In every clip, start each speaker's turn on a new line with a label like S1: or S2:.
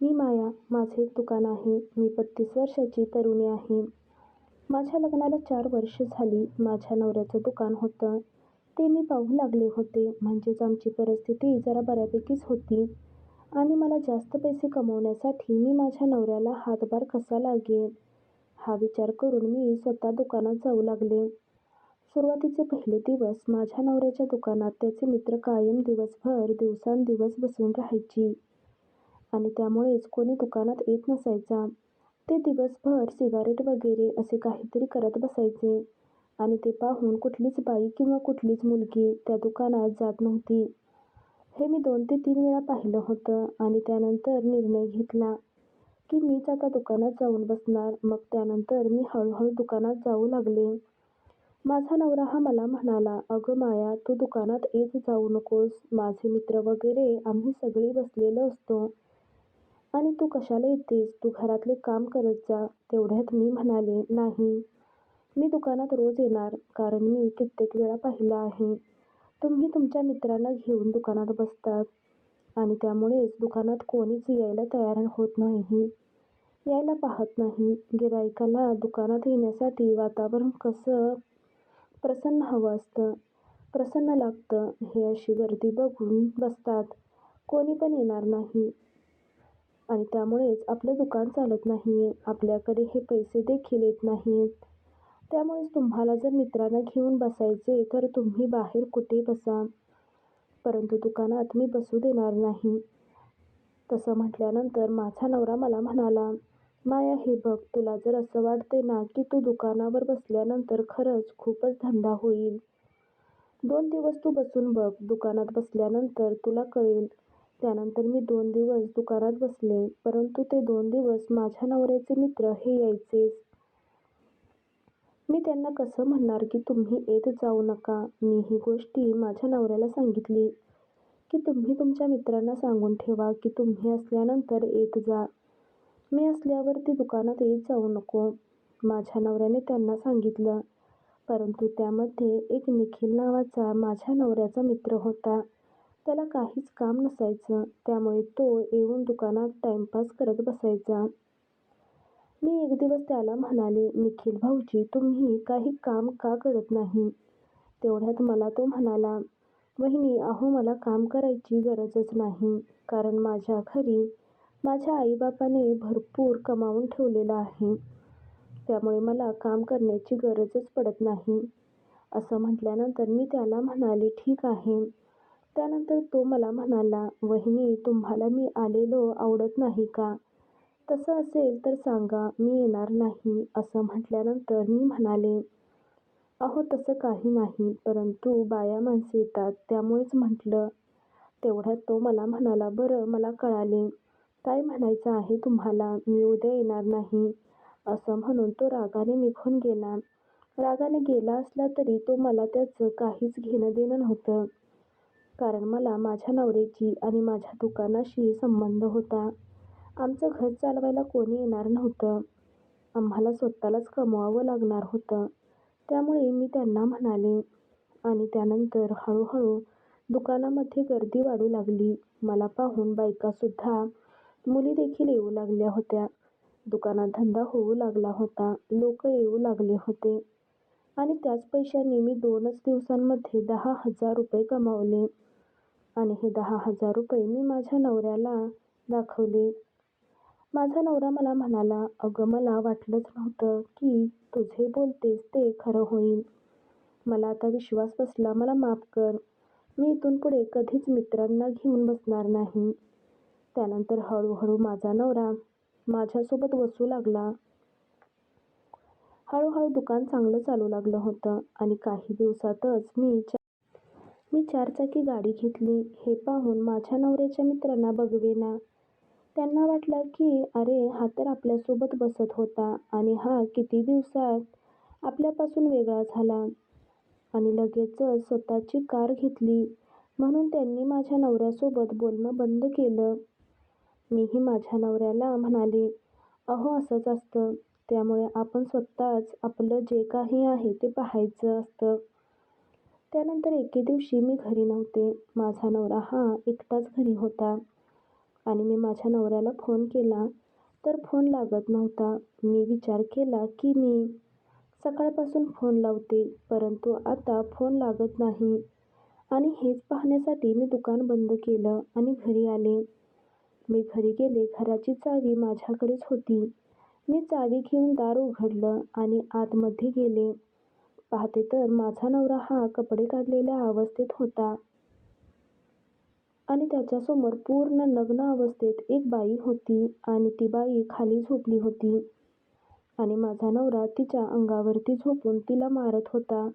S1: मी माया. माझे एक दुकान आहे. मी बत्तीस वर्षाची तरुणी आहे. माझ्या लग्नाला चार वर्ष झाली. माझ्या नवऱ्याचं दुकान होतं. ते मी पाहू लागले होते. म्हणजेच आमची परिस्थिती जरा बऱ्यापैकीच होती आणि मला जास्त पैसे कमवण्यासाठी मी माझ्या नवऱ्याला हातभार कसा लागेल, हा विचार करून मी स्वतः दुकानात जाऊ लागले. सुरुवातीचे पहिले दिवस माझ्या नवऱ्याच्या दुकानात त्याचे मित्र कायम दिवसभर दिवसांदिवस बसून राहायची आणि त्यामुळेच कोणी दुकानात येत नसायचा. ते दिवसभर सिगारेट वगैरे असे काहीतरी करत बसायचे आणि ते पाहून कुठलीच बाई किंवा कुठलीच मुलगी त्या दुकानात जात नव्हती. हे मी दोन ते तीन वेळा पाहिलं होतं आणि त्यानंतर निर्णय घेतला की मीच आता दुकानात जाऊन बसणार. मग त्यानंतर मी हळूहळू दुकानात जाऊ लागले. माझा नवरा हा मला म्हणाला, अगं माया, तू दुकानात येत जाऊ नकोस. माझे मित्र वगैरे आम्ही सगळे बसलेलो असतो आणि तू कशाला येतेस? तू घरातले काम करत जा. तेवढ्यात मी म्हणाले, नाही, मी दुकानात रोज येणार. कारण मी कित्येक वेळा पाहिलं आहे, तुम्ही तुमच्या मित्रांना घेऊन दुकानात बसतात आणि त्यामुळेच दुकानात कोणीच यायला तयार होत नाही, यायला पाहत नाही. गिऱ्हाईकाला दुकानात येण्यासाठी वातावरण कसं प्रसन्न हवं असतं, प्रसन्न लागतं. हे अशी गर्दी बघून बसतात, कोणी पण येणार नाही आणि त्यामुळेच आपलं दुकान चालत नाहीये. आपल्याकडे हे पैसे देखील येत नाहीत. त्यामुळेच तुम्हाला जर मित्रांना घेऊन बसायचे तर तुम्ही बाहेर कुठे बसा, परंतु दुकानात मी बसू देणार नाही. तसं म्हटल्यानंतर माझा नवरा मला म्हणाला, माया, हे बघ, तुला जर असं वाटते ना की तू दुकानावर बसल्यानंतर खरंच खूपच धंदा होईल. दोन दिवस तू बसून बघ. दुकानात बसल्यानंतर तुला कळेल. त्यानंतर मी दोन दिवस दुकानात बसले. परंतु ते दोन दिवस माझ्या नवऱ्याचे मित्र हे यायचेच. मी त्यांना कसं म्हणणार की तुम्ही येत जाऊ नका. मी ही गोष्टी माझ्या नवऱ्याला सांगितली की तुम्ही तुमच्या मित्रांना सांगून ठेवा की तुम्ही असल्यानंतर येत जा. मी असल्यावर ती दुकानात येत जाऊ नको. माझ्या नवऱ्याने त्यांना सांगितलं. परंतु त्यामध्ये एक निखिल नावाचा माझ्या नवऱ्याचा मित्र होता. त्याला काहीच काम नसायचं. त्यामुळे तो येऊन दुकानात टाइमपास करत बसायचा. मी एक दिवस त्याला म्हणाले, निखिल भाऊजी, तुम्ही काही काम का करत नाही? तेवढ्यात मला तो म्हणाला, वहिनी, अहो, मला काम करायची गरजच नाही. कारण माझ्या घरी माझ्या आईबापाने भरपूर कमावून ठेवलेलं आहे. त्यामुळे मला काम करण्याची गरजच पडत नाही. असं म्हटल्यानंतर मी त्याला म्हणाले, ठीक आहे. त्यानंतर तो मला म्हणाला, वहिनी, तुम्हाला मी आलेलो आवडत नाही का? तसं असेल तर सांगा, मी येणार नाही. असं म्हटल्यानंतर मी म्हणाले, अहो, तसं काही नाही, परंतु बाया माणसे येतात, त्यामुळेच म्हटलं. तेवढ्यात तो मला म्हणाला, बरं, मला कळाले. काय म्हणायचं आहे तुम्हाला. मी उद्या येणार नाही. असं म्हणून तो रागाने निघून गेला. रागाने गेला असला तरी तो मला त्याचं काहीच घेणं-देणं नव्हतं. कारण मला माझ्या नवऱ्याची आणि माझ्या दुकानाशी संबंध होता. आमचं घर चालवायला कोणी येणार नव्हतं. आम्हाला स्वतःलाच कमवावं लागणार होतं. त्यामुळे मी त्यांना म्हणाले आणि त्यानंतर हळूहळू दुकानामध्ये गर्दी वाढू लागली. मला पाहून बायकासुद्धा, मुली देखील येऊ लागल्या होत्या. दुकानात धंदा होऊ लागला होता. लोक येऊ लागले होते आणि त्याच पैशांनी मी दोनच दिवसांमध्ये दहा हजार रुपये कमावले आणि हे दहा हजार रुपये मी माझ्या नवऱ्याला दाखवले. माझा नवरा मला म्हणाला, अगं, मला वाटलंच नव्हतं की तू जे बोलतेस ते खरं होईल. मला आता विश्वास बसला. मला माफ कर. मी इथून पुढे कधीच मित्रांना घेऊन बसणार नाही. त्यानंतर हळूहळू माझा नवरा माझ्यासोबत बसू लागला. हळूहळू दुकान चांगलं चालू लागलं होतं आणि काही दिवसातच मी मी चारचाकी गाडी घेतली. हे पाहून माझ्या नवऱ्याच्या मित्रांना बघवेना. त्यांना वाटलं की अरे, हा तर आपल्यासोबत बसत होता आणि हा किती दिवसात आपल्यापासून वेगळा झाला आणि लगेचच स्वतःची कार घेतली म्हणून त्यांनी माझ्या नवऱ्यासोबत बोलणं बंद केलं. मीही माझ्या नवऱ्याला म्हणाले, अहो, असंच असतं. त्यामुळे आपण स्वतःच आपलं जे काही आहे ते पाहायचं असतं. त्यानंतर एके दिवशी मी घरी नव्हते. माझा नवरा हा एकटाच घरी होता आणि मी माझ्या नवऱ्याला फोन केला तर फोन लागत नव्हता. मी विचार केला की मी सकाळपासून फोन लावते परंतु आता फोन लागत नाही आणि हेच पाहण्यासाठी मी दुकान बंद केलं आणि घरी आले. मी घरी गेले. घराची चावी माझ्याकडेच होती. मी चावी घेऊन दार उघडलं आणि आतमध्ये गेले. पाहते तर माझा नवरा हा कपडे काढलेल्या अवस्थेत होता. आणि त्याच्यासमोर पूर्ण नग्न अवस्थेत एक बाई होती आणि ती बाई खाली झोपली होती. आणि माझा नवरा तिच्या अंगावरती झोपून तिला मारत होता.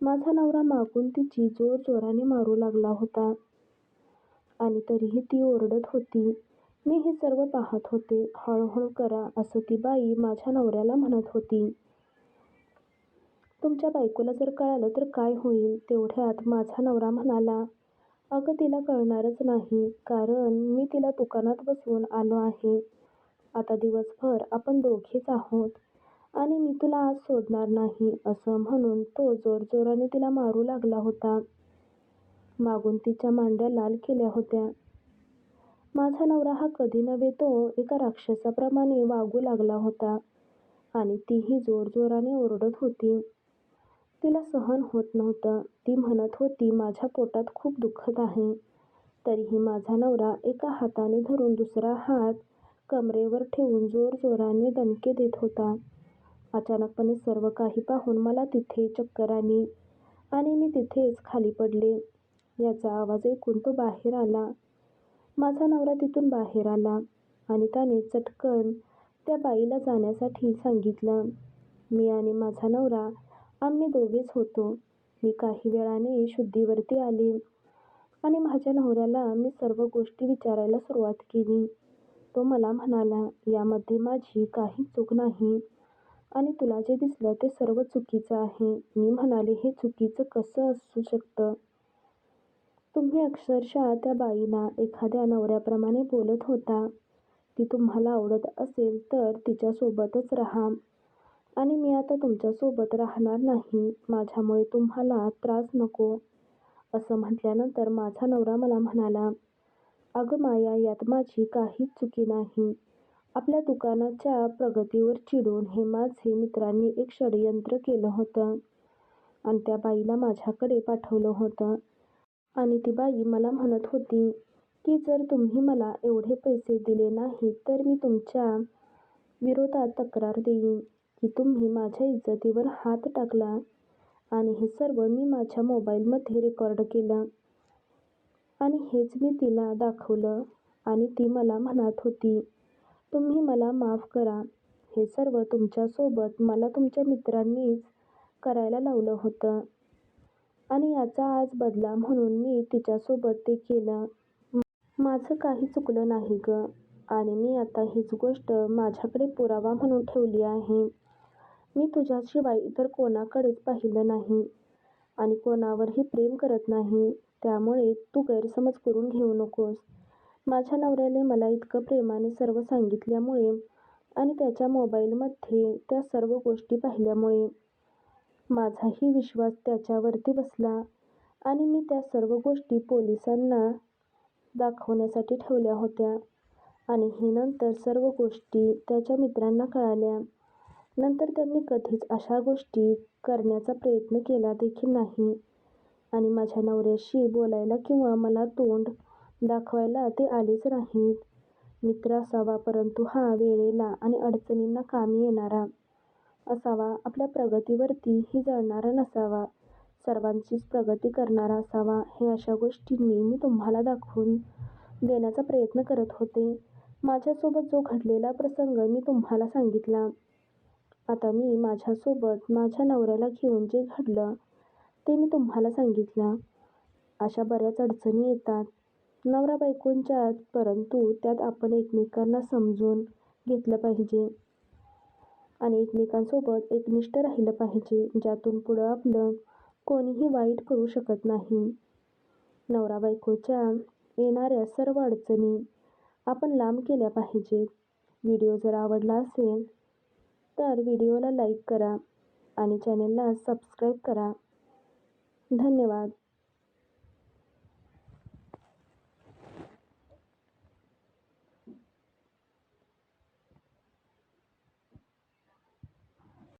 S1: माझा नवरा मागून तिची जोर जोराने मारू लागला होता. आणि तरीही ती ओरडत होती. मी हे सर्व पाहत होते. हळूहळू करा असं ती बाई माझ्या नवऱ्याला म्हणत होती. तुमच्या बायकोला जर कळालं तर काय होईल? तेवढ्यात माझा नवरा म्हणाला, अगं तिला कळणारच नाही. कारण मी तिला दुकानात बसवून आलो आहे. आता दिवसभर आपण दोघेच आहोत आणि मी तुला आज सोडणार नाही असं म्हणून तो जोरजोराने तिला मारू लागला होता. मागून तिच्या मांड्या लाल केल्या होत्या. माझा नवरा हा कधी नव्हे तो एका राक्षसाप्रमाणे वागू लागला होता आणि तीही जोरजोराने ओरडत होती. तिला सहन होत नव्हतं. ती म्हणत होती माझ्या पोटात खूप दुखत आहे. तरीही माझा नवरा एका हाताने धरून दुसरा हात कमरेवर ठेवून जोरजोराने दणके देत होता. अचानकपणे सर्व काही पाहून मला तिथे चक्कर आली आणि मी तिथेच खाली पडले. याचा आवाज ऐकून तो बाहेर आला. माझा नवरा तिथून बाहेर आला आणि त्याने चटकन त्या बाईला जाण्यासाठी सांगितलं. मी आणि माझा नवरा आम्ही दोघेच होतो. मी काही वेळाने शुद्धीवरती आले आणि माझ्या नवऱ्याला मी सर्व गोष्टी विचारायला सुरुवात केली. तो मला म्हणाला, यामध्ये माझी काही चूक नाही आणि तुला जे दिसलं ते सर्व चुकीचं आहे. मी म्हणाले, हे चुकीचं कसं असू शकतं? तुम्ही अक्षरशः त्या बाईला एखाद्या नवऱ्याप्रमाणे बोलत होता. ती तुम्हाला आवडत असेल तर तिच्यासोबतच राहा आणि मी आता तुमच्यासोबत राहणार नाही. माझ्यामुळे तुम्हाला त्रास नको. असं म्हटल्यानंतर माझा नवरा मला म्हणाला, अगं माया यात माझी काहीच चुकी नाही. आपल्या दुकानाच्या प्रगतीवर चिडून हे माझे मित्रांनी एक षडयंत्र केलं होतं आणि त्या बाईला माझ्याकडे पाठवलं होतं. आणि ती बाई मला म्हणत होती की जर तुम्ही मला एवढे पैसे दिले नाहीत तर मी तुमच्या विरोधात तक्रार देईन की तुम्ही माझ्या इज्जतीवर हात टाकला आणि हे सर्व मी माझ्या मोबाईलमध्ये रेकॉर्ड केलं. आणि हेच मी तिला दाखवलं आणि ती मला म्हणत होती, तुम्ही मला माफ करा. हे सर्व तुमच्यासोबत मला तुमच्या मित्रांनीच करायला लावलं होतं आणि याचा आज बदला म्हणून मी तिच्यासोबत ते केलं. माझं काही चुकलं नाही गं आणि मी आता हीच गोष्ट माझ्याकडे पुरावा म्हणून ठेवली आहे. मी तुझ्याशिवाय इतर कोणाकडेच पाहिलं नाही आणि कोणावरही प्रेम करत नाही. त्यामुळे तू गैरसमज करून घेऊ नकोस. माझ्या नवऱ्याने मला इतकं प्रेमाने सर्व सांगितल्यामुळे आणि त्याच्या मोबाईलमध्ये त्या सर्व गोष्टी पाहिल्यामुळे माझाही विश्वास त्याच्यावरती बसला आणि मी त्या सर्व गोष्टी पोलिसांना दाखवण्यासाठी ठेवल्या होत्या आणि ही नंतर सर्व गोष्टी त्याच्या मित्रांना कळाल्या. नंतर त्यांनी कधीच अशा गोष्टी करण्याचा प्रयत्न केला देखील नाही आणि माझ्या नवऱ्याशी बोलायला किंवा मला तोंड दाखवायला ते आलेच नाहीत. मित्र असावा परंतु हा वेळेला आणि अडचणींना कामी येणारा असावा. आपल्या प्रगतीवरती ही जळणारा नसावा. सर्वांचीच प्रगती करणारा असावा. हे अशा गोष्टींनी मी तुम्हाला दाखवून देण्याचा प्रयत्न करत होते. माझ्यासोबत जो घडलेला प्रसंग मी तुम्हाला सांगितला. आता मी माझ्यासोबत माझ्या नवऱ्याला घेऊन जे घडलं ते मी तुम्हाला सांगितलं. अशा बऱ्याच अडचणी येतात नवरा बायकोंच्यात परंतु त्यात आपण एकमेकांना समजून घेतलं पाहिजे आणि एकमेकांसोबत एकनिष्ठ राहिलं पाहिजे ज्यातून पुढं आपलं कोणीही वाईट करू शकत नाही. नवरा बायकोच्या येणाऱ्या सर्व अडचणी आपण लांब केल्या पाहिजेत. व्हिडिओ जर आवडला असेल तर व्हिडिओला लाईक करा आणि चॅनलला सबस्क्राईब करा. धन्यवाद.